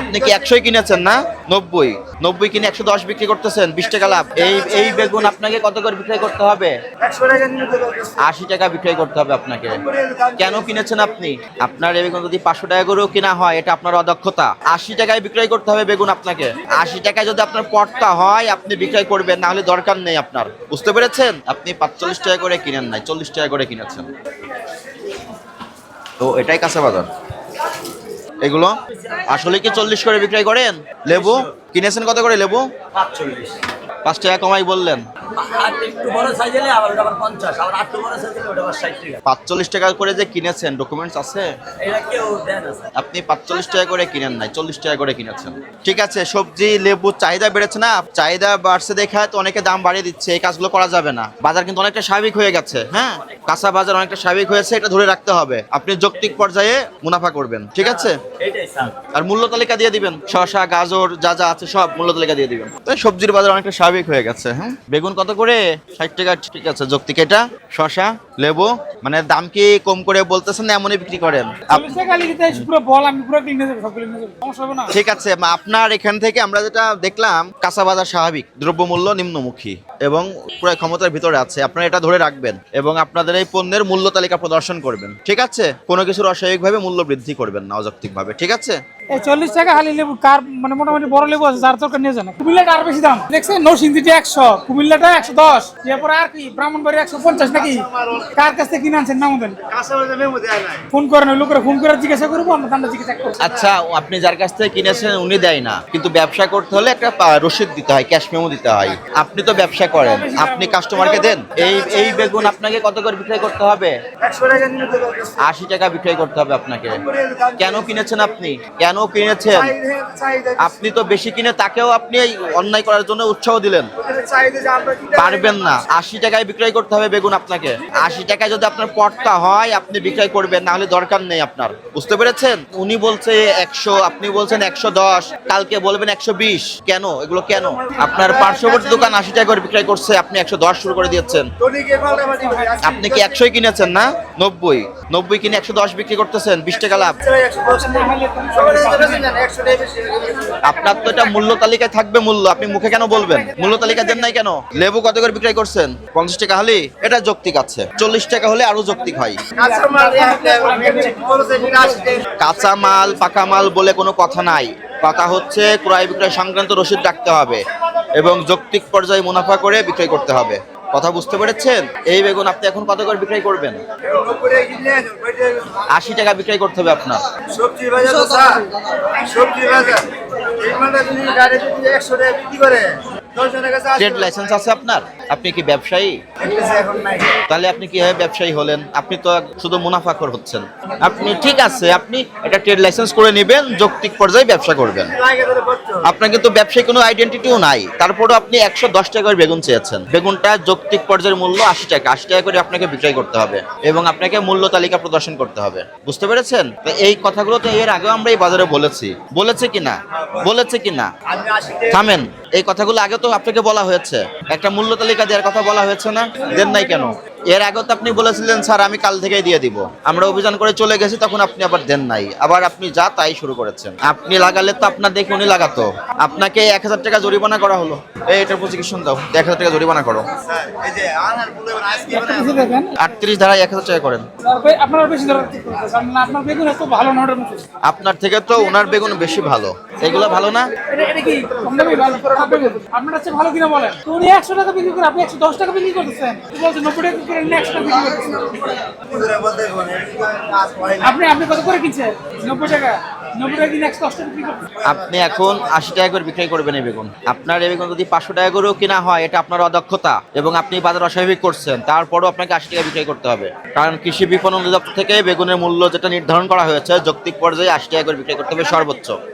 আপনি কি একশোই কিনেছেন না? নব্বই। নব্বই কিনে একশো দশ বিক্রি করতেছেন, বিশ টাকা লাভ। এই এই বেগুন আপনাকে কত করে বিক্রয় করতে হবে? আশি টাকা বিক্রয় করতে হবে আপনাকে। কেন কিনেছেন আপনি? আপনার এই বেগুন যদি পাঁচশো টাকা করেও কিনা হয়, এটা আপনার অদক্ষতা। আশি টাকায় বিক্রয় করতে হবে বেগুন আপনাকে। আশি টাকায় যদি আপনার পটটা হয়, আপনি বিক্রয় করবেন না হলে দরকার নেই আপনার। বুঝতে পেরেছেন? আপনি পাঁচচল্লিশ টাকা করে কিনেন নাই, চল্লিশ টাকা করে কিনেছেন। তো এটাই কাঁচা বাজার। এগুলো? আসলে কি চল্লিশ করে বিক্রয় করেন? লেবু? কিনেছেন কত করে লেবু? পাঁচ টাকা কমাই বললেন। পাঁচচল্লিশ টাকা করে যে কিনেছেন ডকুমেন্টস আছে? আপনি পাঁচচল্লিশ টাকা করে কিনেন নাই চল্লিশ টাকা করে কিনেছেন। ঠিক আছে সবজি চাহিদা বেড়েছে না? চাহিদা বাড়ছে দেখা তো অনেকে দাম বাড়িয়ে দিচ্ছে এই কাজগুলো করা যাবে না। বাজার কিন্তু অনেকটা স্বাভাবিক হয়ে গেছে হ্যাঁ? কাঁচা বাজার অনেকটা স্বাভাবিক হয়েছে এটা ধরে রাখতে হবে। আপনি যৌক্তিক পর্যায়ে মুনাফা করবেন ঠিক আছে? আর মূল্য তালিকা দিয়ে দিবেন শসা গাজর যা যা আছে সব মূল্য তালিকা দিয়ে দিবেন। তো সবজির বাজার অনেকটা স্বাভাবিক হয়ে গেছে হ্যাঁ? বেগুন কত করে? ষাট টাকা ঠিক আছে। যৌক্তিক এটা? শসা লেবু? মানে দাম কি কম করে বলতেছেন না এমনই বিক্রি করেন? পুরো পুরো ঠিক আছে আপনার এখান থেকে আমরা যেটা দেখলাম কাঁচা বাজার স্বাভাবিক দ্রব্যমূল্য নিম্নমুখী এবং ক্রয় ক্ষমতার ভিতরে আছে আপনারা এটা ধরে রাখবেন এবং আপনাদের এই পণ্যের মূল্য তালিকা প্রদর্শন করবেন ঠিক আছে? কোনো কিছুর অস্বাভাবিকভাবে মূল্য বৃদ্ধি করবেন না অযৌক্তিকভাবে ঠিক আছে? এই চল্লিশ টাকা হালি লেবু কার মানে মোটামুটি বড় লেবু আছে যার তরকার নিয়ে জানা কুমিল্লাটা আর বেশি দাম। দেখছেন নরসিংদীটা একশো কুমিল্লাটা একশো দশ এরপরে আর কি ব্রাহ্মণবাড়ি একশো পঞ্চাশ নাকি? কার কাছ থেকে কিনে আনছেন? দেন। ফোন করেন ওই লোকেরা ফোন করে জিজ্ঞাসা করব আমরা দামটা জিজ্ঞাসা করব আচ্ছা আপনি যার কাছ থেকে কিনেছেন উনি দেয় না। কিন্তু ব্যবসা করতে হলে একটা পা- রসিদ দিতে হয় ক্যাশ মেমো দিতে হয়। আপনি তো ব্যবসা করেন। আপনি কাস্টমারকে দেন। এই এই বেগুন আপনাকে কত করে বিক্রয় করতে হবে? আশি টাকা বিক্রয় করতে হবে আপনাকে। কেন কিনেছেন আপনি? কেন কিনেছেন? আপনি তো বেশি কিনে তাকেও আপনি এই অন্যায় করার জন্য উৎসাহ দিলেন। পারবেন না। আশি টাকায় বিক্রয় করতে হবে বেগুন আপনাকে। আশি টাকায় যদি আপনার পটটা হয়, আপনি বিক্রয় করবেন না হলে দরকার নেই আপনার। বুঝতে পেরেছেন? উনি বলছে একশো, আপনি বলছেন একশো দশ, কালকে বলবেন একশো বিশ। কেন? এগুলো কেন? আপনার পার্শ্ববর্তী দোকান আশি টাকা করে বিক্রয় করছে, আপনি একশো দশ শুরু করে দিয়েছেন। আপনি কি একশোই কিনেছেন না? নব্বই। নব্বই কিনে একশো দশ বিক্রি করতেছেন, বিশ টাকা লাভ। আপনার তো এটা মূল্য তালিকায় থাকবে মূল্য, আপনি মুখে কেন বলবেন? মূল্য তালিকা দেন নাই কেন? লেবু কত করে বিক্রয় করছেন? পঞ্চাশ টাকা হলে? এটা যৌক্তিক আছে। চল্লিশ টাকা হলে আরও যৌক্তিক হয়। কাঁচা মাল পাকা মাল বলে কোনো কথা নাই। কথা হচ্ছে ক্রয় বিক্রয় সংক্রান্ত রসিদ রাখতে হবে এবং যৌক্তিক পর্যায়ে মুনাফা করে বিক্রয় করতে হবে। কথা বুঝতে পেরেছেন? এই বেগুন আপনি এখন কত করে বিক্রয় করবেন? আশি টাকা বিক্রয় করতে হবে আপনার। সবজি বাজার সবজি একশো টাকা ট্রেড লাইসেন্স আছে আপনার? আপনি কি ব্যবসায়ী? তাহলে আপনি কীভাবে ব্যবসায়ী হলেন? আপনি তো শুধু মুনাফাখর হচ্ছেন। আপনি ঠিক আছে, আপনি এটা ট্রেড লাইসেন্স করে নেবেন, যৌক্তিক পর্যায়ে ব্যবসা করবেন। আপনার কিন্তু ব্যবসায়ী কোনো আইডেন্টিটিও নাই। তারপরেও আপনি একশো দশ টাকার বেগুন চেয়েছেন। বেগুনটা যৌক্তিক পর্যায়ের মূল্য আশি টাকা। আশি টাকা করে আপনাকে বিক্রয় করতে হবে এবং আপনাকে মূল্য তালিকা প্রদর্শন করতে হবে। বুঝতে পেরেছেন? তো এই কথাগুলো তো এর আগেও আমরা এই বাজারে বলেছি। বলেছে কিনা? বলেছে কিনা? থামেন। এই কথাগুলো আগে তো আপনাকে বলা হয়েছে। একটা মূল্য তালিকা দেওয়ার কথা বলা হয়েছে না? দেন নাই কেন? এর আগে তো আপনি বলেছিলেন, স্যার, আমি কাল থেকেই দিয়ে দিব। আমরা অভিযান করে চলে গেছি, তখন আপনি আবার দেন নাই। আবার আপনি যা তাই শুরু করেছেন। আপনি লাগালে তো আপনার দেখে উনি লাগাতো। আপনাকে এক হাজার টাকা জরিমানা করা হলো। এই, এটার প্রসিকিউশন দাও। এক হাজার টাকা জরিমানা করো। আটত্রিশ ধারায় এক হাজার টাকা করেন। আপনারা থেকে তো ওনার বেগুন বেশি ভালো। এগুলো ভালো না? আপনার ভালো কিনা বলেন? উনি একশো টাকা বিক্রি করে, আপনি একশো দশ টাকা বিক্রি করতেছেন। নব্বই টাকা করে উনি একশো টাকা বিক্রি করতেছেন ধরে বলতে হবে, আজ হয় না। আপনি আপনি কত করে কিনছেন? নব্বই টাকা। আপনি এখন আশি টাকা করে বিক্রয় করবেন এই বেগুন। আপনার এই বেগুন যদি পাঁচশো টাকা করেও কেনা হয় এটা আপনার অদক্ষতা এবং আপনি বাজার অস্বাভাবিক করছেন তারপরও আপনাকে আশি টাকা বিক্রয় করতে হবে। কারণ কৃষি বিপণন অধিদপ্তর থেকে বেগুনের মূল্য যেটা নির্ধারণ করা হয়েছে যৌক্তিক পর্যায়ে আশি টাকা করে বিক্রয় করতে হবে সর্বোচ্চ।